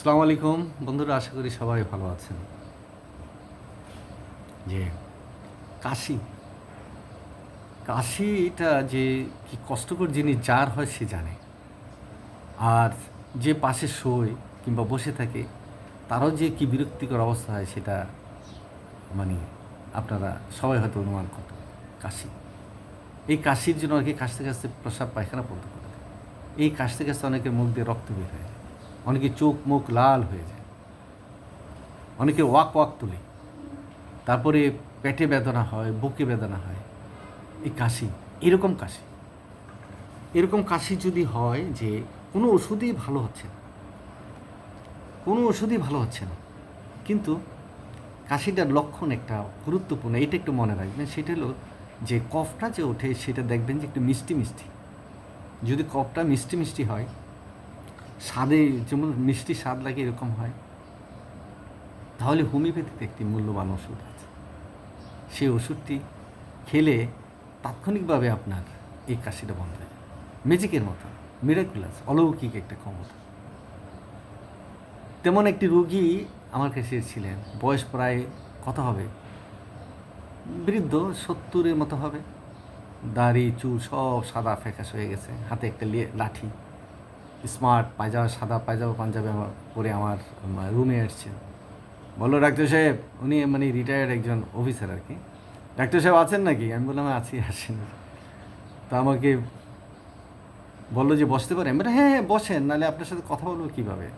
আসসালামু আলাইকুম। বন্ধুরা, আশা করি সবাই ভালো আছেন। যে কাশি। কাশি এটা যে কি কষ্টকর জিনিস, যার হয় সে জানে। আর যে পাশে শোয় কিংবা বসে থাকে, তারও যে কি বিরক্তিকর অবস্থা হয় সেটা মানে আপনারা সবাই হয়তো অনুমান করতে কাশি। এই কাশির জন্য অনেকে কাশতে কাশতে প্রসাব পায়খানা পড়তে দেয়। এই কাশতে কাশতে অনেকের মুখ দিয়ে রক্ত বের হয়ে যায়। অনেকে চোখ মুখ লাল হয়ে যায়, অনেকে ওয়াক ওয়াক তুলে, তারপরে পেটে বেদনা হয়, বুকে বেদনা হয়, এই কাশি, এরকম কাশি। এরকম কাশি যদি হয় যে কোনো ওষুধই ভালো হচ্ছে না, কোনো ওষুধই ভালো হচ্ছে না, কিন্তু কাশিটার লক্ষণ একটা গুরুত্বপূর্ণ এটা একটু মনে রাখবেন, সেটা হলো যে কফটা যে ওঠে, সেটা দেখবেন যে একটু মিষ্টি মিষ্টি। যদি কফটা মিষ্টি মিষ্টি হয় স্বাদে যেমন মিষ্টি স্বাদ লাগে, এরকম হয়। তাহলে হোমিওপ্যাথিতে একটি মূল্যবান ওষুধ আছে। সেই ওষুধটি খেলে তাৎক্ষণিকভাবে আপনার এই কাশিটা বন্ধ হয়ে যাবে ম্যাজিকের মতো মিরাকুলাস অলৌকিক একটা ক্ষমতা। তেমন একটি রোগী আমার কাছে ছিলেন বয়স প্রায় কত হবে? বৃদ্ধ, সত্তরের মতো হবে। দাড়ি, চুল সব সাদা ফ্যাকাশ হয়ে গেছে, হাতে একটা লাঠি। স্মার্ট, পায়জামা, সাদা পায়জামা, পাঞ্জাবি আমার পরে আমার রুমে এসছেন বলল, ডাক্তার সাহেব, উনি মানে রিটায়ার্ড একজন অফিসার আর কি ডাক্তার সাহেব আছেন নাকি? আমি বললাম আছি, আসেন। তা আমাকে বলল যে, বসতে পারেন? বলে হ্যাঁ হ্যাঁ বসেন, নাহলে আপনার সাথে কথা বলব কীভাবে?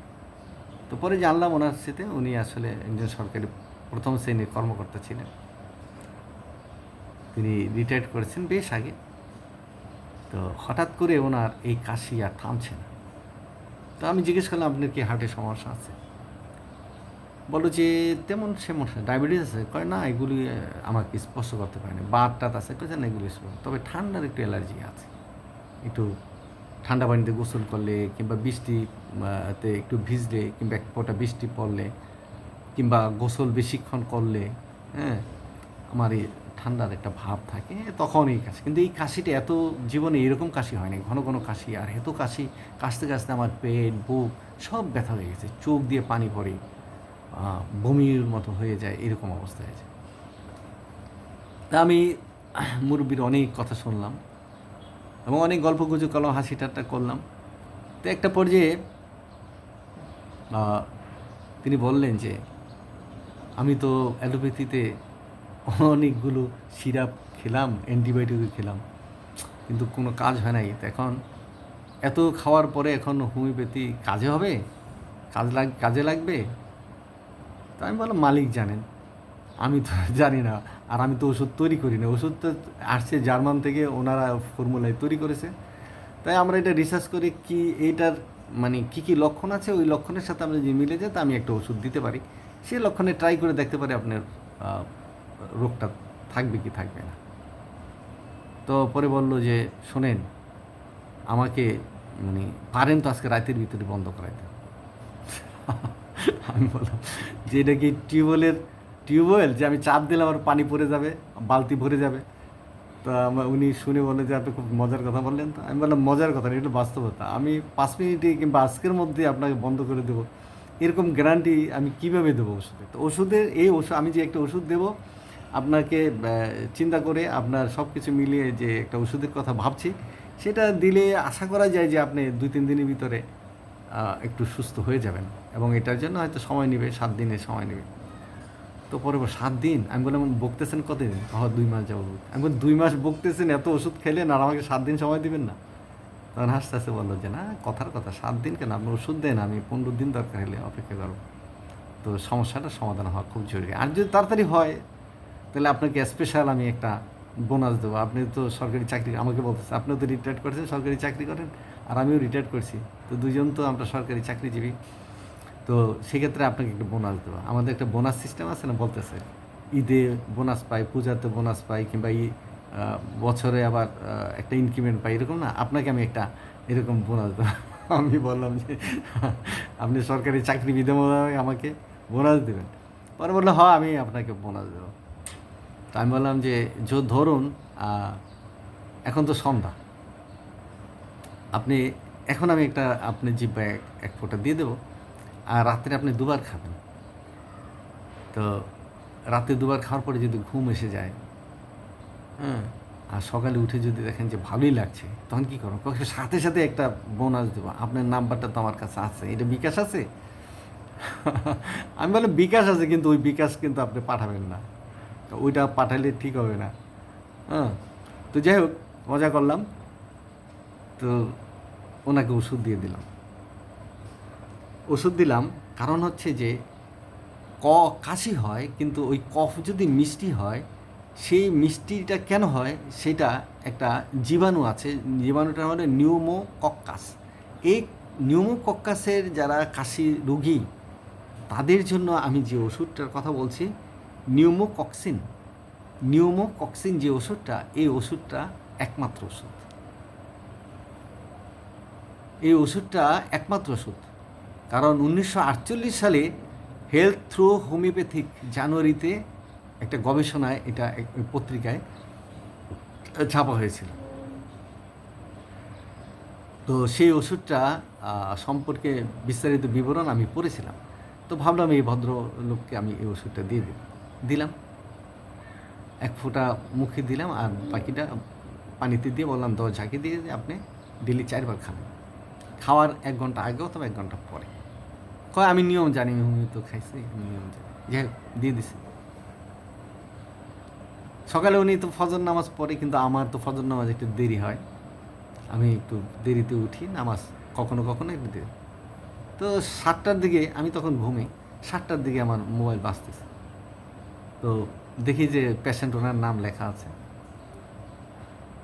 তো পরে জানলাম ওনার সাথে উনি আসলে একজন সরকারি প্রথম শ্রেণির কর্মকর্তা ছিলেন। তিনি রিটায়ার্ড করেছেন বেশ আগে। তো হঠাৎ করে ওনার এই কাশি আর থামছে না। তো আমি জিজ্ঞেস করলাম, আপনার কি হার্টের সমস্যা আছে? বলো যে, তেমন সমস্যা ডায়াবেটিস আছে। কয়, না, এগুলি আমাকে স্পর্শ করতে পারে না বাত টাত আছে। কয় না, এগুলি স্পর্শ তবে ঠান্ডার একটু অ্যালার্জি আছে। একটু ঠান্ডা পানিতে গোসল করলে কিংবা বৃষ্টিতে একটু ভিজলে কিংবা এক ফোঁটা বৃষ্টি পড়লে কিংবা গোসল বেশিক্ষণ করলে হ্যাঁ আমার ঠান্ডার একটা ভাব থাকে, তখন এই কাশি। কিন্তু এই কাশিটা এত জীবনে এরকম কাশি হয়নি, ঘন ঘন কাশি, আর এত কাশি, কাশতে কাশতে আমার পেট, বুক সব ব্যথা হয়ে গেছে। চোখ দিয়ে পানি পড়ে বমির মতো হয়ে যায়, এরকম অবস্থা হয়েছে তা আমি মুরব্বীর অনেক কথা শুনলাম এবং অনেক গল্প গুজব করলাম, হাসি ঠাট্টা করলাম। তো একটা পর্যায়ে তিনি বললেন যে, আমি তো অ্যালোপ্যাথিতে অনেকগুলো সিরাপ খেলাম, অ্যান্টিবায়োটিকও খেলাম, কিন্তু কোনো কাজ হয় নাই। এখন এত খাওয়ার পরে এখন হোমিওপ্যাথি কাজে হবে? কাজ লাগ, কাজে লাগবে? তা আমি বললাম, মালিক জানেন। আমি তো জানি না, আর আমি তো ওষুধ তৈরি করি না। ওষুধ তো আসছে জার্মান থেকে, ওনারা ফর্মুলায় তৈরি করেছে। তাই আমরা এটা রিসার্চ করে, কি এইটার মানে কি কি লক্ষণ আছে? ওই লক্ষণের সাথে আমরা যদি মিলে যায়, তা আমি একটা ওষুধ দিতে পারি। সেই লক্ষণে ট্রাই করে দেখতে পারি আপনার রোগটা থাকবে কি থাকবে না। তো পরে বলল যে, শোনেন, আমাকে মানে পারেন তো আজকে রাতের ভিতরে বন্ধ করাই দেন আমি বললাম, যে এটা কি টিউবওয়েলের, টিউবওয়েল? যে আমি চাপ দিলে আমার পানি পড়ে যাবে, বালতি ভরে যাবে। তো আমার, উনি শুনে বললেন যে, আপনি খুব মজার কথা বললেন তো। আমি বললাম, মজার কথা এটা বাস্তবতা। আমি পাঁচ মিনিটে কিংবা আজকের মধ্যে আপনাকে বন্ধ করে দেবো। এরকম গ্যারান্টি আমি কীভাবে দেবো ওষুধে? তো ওষুধের, এই ওষুধ, আমি যে একটা ওষুধ দেবো আপনাকে চিন্তা করে আপনার সব কিছু মিলিয়ে যে একটা ওষুধের কথা ভাবছি সেটা দিলে আশা করা যায় যে আপনি দুই তিন দিনের ভিতরে একটু সুস্থ হয়ে যাবেন এবং এটার জন্য হয়তো সময় নেবে সাত দিনের সময় নেবে। তো পরে বল, সাত দিন? আমি বললাম বকতেছেন কতদিন? হ্যাঁ দুই মাস যাব আমি বললাম দুই মাস বকতেছেন এত ওষুধ খেলেন আর আমাকে সাত দিন সময় দিবেন না? তখন হাসতে হাসতে বলল যে না কথার কথা সাত দিন কেন? আপনি ওষুধ দেন আমি পনেরো দিন দরকার হলে অপেক্ষা করব। তো সমস্যাটা সমাধান হওয়া খুব জরুরি। আর যদি তাড়াতাড়ি হয় তাহলে আপনাকে স্পেশাল আমি একটা বোনাস দেবো। আপনি তো সরকারি চাকরি, আমাকে বলতেছে, আপনিও তো রিটায়ার্ড করেছেন, সরকারি চাকরি করেন, আর আমিও রিটায়ার্ড করছি। তো দুজন তো আমরা সরকারি চাকরিজীবী। তো সেক্ষেত্রে আপনাকে একটা বোনাস দেবো। আমাদের একটা বোনাস সিস্টেম আছে না, বলতেছে, ঈদে বোনাস পাই, পূজাতে বোনাস পাই, কিংবা ই বছরে আবার একটা ইনক্রিমেন্ট পাই, এরকম না? আপনাকে আমি একটা এরকম বোনাস দেবো। আমি বললাম যে, আপনি সরকারি চাকরি বিধামূলক আমাকে বোনাস দেবেন। পরে বলল হ্যাঁ আমি আপনাকে বোনাস দেবো। তা আমি বললাম যে ধরুন এখন তো সন্ধ্যা। আপনি, এখন আমি একটা আপনি জিব্বায় এক- ফোঁটা দিয়ে দেবো, আর রাত্রে আপনি দুবার খাবেন। তো রাতে দুবার খাওয়ার পরে যদি ঘুম এসে যায় হ্যাঁ আর সকালে উঠে যদি দেখেন যে ভালোই লাগছে, তখন কী করব? সাথে সাথে একটা বোনাস দেবো। আপনার নাম্বারটা তো আমার কাছে আছে, এটা বিকাশ আছে? আমি বললাম, বিকাশ আছে, কিন্তু ওই বিকাশ কিন্তু আপনি পাঠাবেন না। ওইটা পাঠালে ঠিক হবে না। হ্যাঁ তো যাই হোক, মজা করলাম। তো ওনাকে ওষুধ দিয়ে দিলাম। ওষুধ দিলাম, কারণ হচ্ছে যে, ক কাশি হয়, কিন্তু ওই কফ যদি মিষ্টি হয়, সেই মিষ্টিটা কেন হয়, সেটা একটা জীবাণু আছে। জীবাণুটা হলো নিউমোকক্কাস। এই নিউমোকক্কাসের যারা কাশি রোগী, তাদের জন্য আমি যে ওষুধটার কথা বলছি নিউমোকক্সিন নিউমোকক্সিন যে ওষুধটা, এই ওষুধটা একমাত্র ওষুধ। এই ওষুধটা একমাত্র ওষুধ। কারণ উনিশশো আটচল্লিশ সালে হেলথ থ্রু হোমিওপ্যাথিক জানুয়ারিতে একটা গবেষণায় এটা পত্রিকায় ছাপা হয়েছিল। তো সেই ওষুধটা সম্পর্কে বিস্তারিত বিবরণ আমি পড়েছিলাম। তো ভাবলাম এই ভদ্রলোককে আমি এই ওষুধটা দিয়ে দিই দিলাম। এক ফোঁটা মুখে দিলাম আর বাকিটা পানিতে দিয়ে বললাম দশ ঝাঁকি দিয়ে আপনি ডেলি চারবার খাবেন খাওয়ার এক ঘণ্টা আগে অথবা এক ঘণ্টা পরে। কয়, আমি নিয়ম জানি আমি তো খাইছি আমি নিয়ম জানি। যাই দিয়ে দিছি। সকালে উনি তো ফজর নামাজ পড়ে, কিন্তু আমার তো ফজর নামাজ একটু দেরি হয়। আমি একটু দেরিতে উঠি, নামাজ কখনো কখনো একটু দেরি। তো সাতটার দিকে আমি তখন ঘুমে, সাতটার দিকে আমার মোবাইল বাজতেছে। তো দেখি যে পেশেন্ট ওনার নাম লেখা আছে।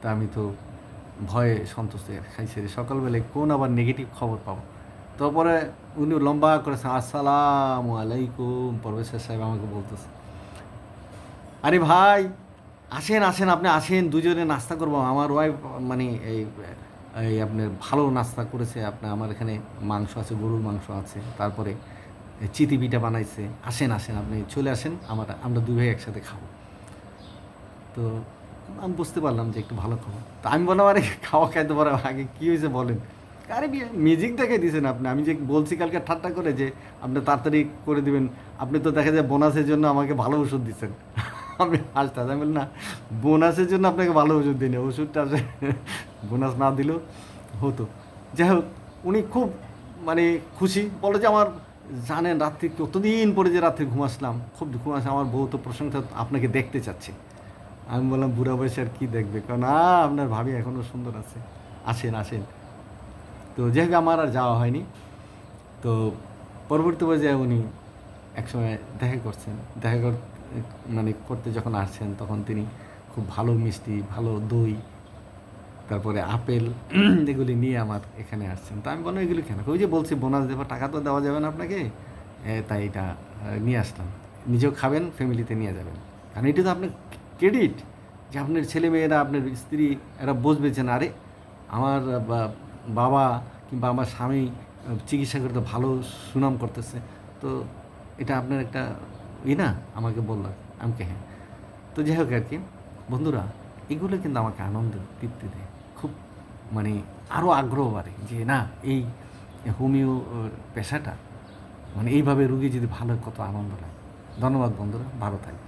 তা আমি তো ভয়ে সন্তুষ্ট খাইছে রে সকালবেলায় কোন আবার নেগেটিভ খবর পাবো। তারপরে উনি লম্বা করেছেন আসসালামু আলাইকুম পরবেশ্বর সাহেব আমাকে বলতেছে। আরে ভাই, আসেন আসেন, আপনি আসেন, দুজনে নাস্তা করব। আমার ওয়াইফ মানে এই এই আপনার ভালো নাস্তা করেছে আপনার আমার এখানে মাংস আছে, গরুর মাংস আছে, তারপরে চিতি পিঠা বানাইছে, আসেন আসেন, আপনি চলে আসেন, আমার, আমরা দুই ভাই একসাথে খাব। তো আমি বুঝতে পারলাম যে একটু ভালো খাব তো আমি বললাম, আরে, খাওয়া খাইতে পারো, আগে কী হয়েছে বলেন? আরে মিউজিক দেখে দিয়েছেন আপনি। আমি যে বলছি কালকে ঠাট্টা করে যে, আপনি তাড়াতাড়ি করে দিবেন। আপনি তো দেখা যায় বোনাসের জন্য আমাকে ভালো ওষুধ দিচ্ছেন। আমি হাসতে আমি বলি না, বোনাসের জন্য আপনাকে ভালো ওষুধ দিন ওষুধটা বোনাস না দিলেও হতো। যাই হোক, উনি খুব মানে খুশি। বলে যে, আমার জানেন, রাত্রি কতদিন পরে যে রাত্রে ঘুমাসলাম খুব ঘুম আসে, আমার বউ তো প্রশংসা আপনাকে দেখতে চাচ্ছে। আমি বললাম, বুড়া বয়সে আর কী দেখবে? কারণ না, আপনার ভাবি এখনও সুন্দর আছে। আসেন আসেন। তো যাই আমার আর যাওয়া হয়নি। তো পরবর্তী পর্যায়ে উনি একসময় দেখা করছেন। দেখা কর মানে করতে যখন আসছেন, তখন তিনি খুব ভালো মিষ্টি, ভালো দই তারপরে আপেল, এগুলি নিয়ে আমার এখানে আসছেন। তো আমি বললাম, এগুলি কেন? ওই যে, বলছি, বোনাস দেবো, টাকা তো দেওয়া যাবে না আপনাকে। তাই এটা নিয়ে আসলাম। নিজেও খাবেন, ফ্যামিলিতে নিয়ে যাবেন। কারণ এটা তো আপনার ক্রেডিট যে, আপনার ছেলে মেয়েরা আপনার স্ত্রী, এরা বুঝবে যে, না, আরে, আমার বাবা কিংবা আমার স্বামী চিকিৎসা করতে ভালো সুনাম করতেছে। তো এটা আপনার একটা ই না? আমাকে বলল, আমাকে হ্যাঁ। তো যাই হোক আর কি, বন্ধুরা, এগুলো কিন্তু আমাকে আনন্দ, তৃপ্তি দেয়। মানে আরও আগ্রহ বাড়ে যে, না, এই হোমিও পেশাটা মানে এইভাবে রুগী যদি ভালো কত আনন্দ লাগে। ধন্যবাদ বন্ধুরা, ভালো থাকবে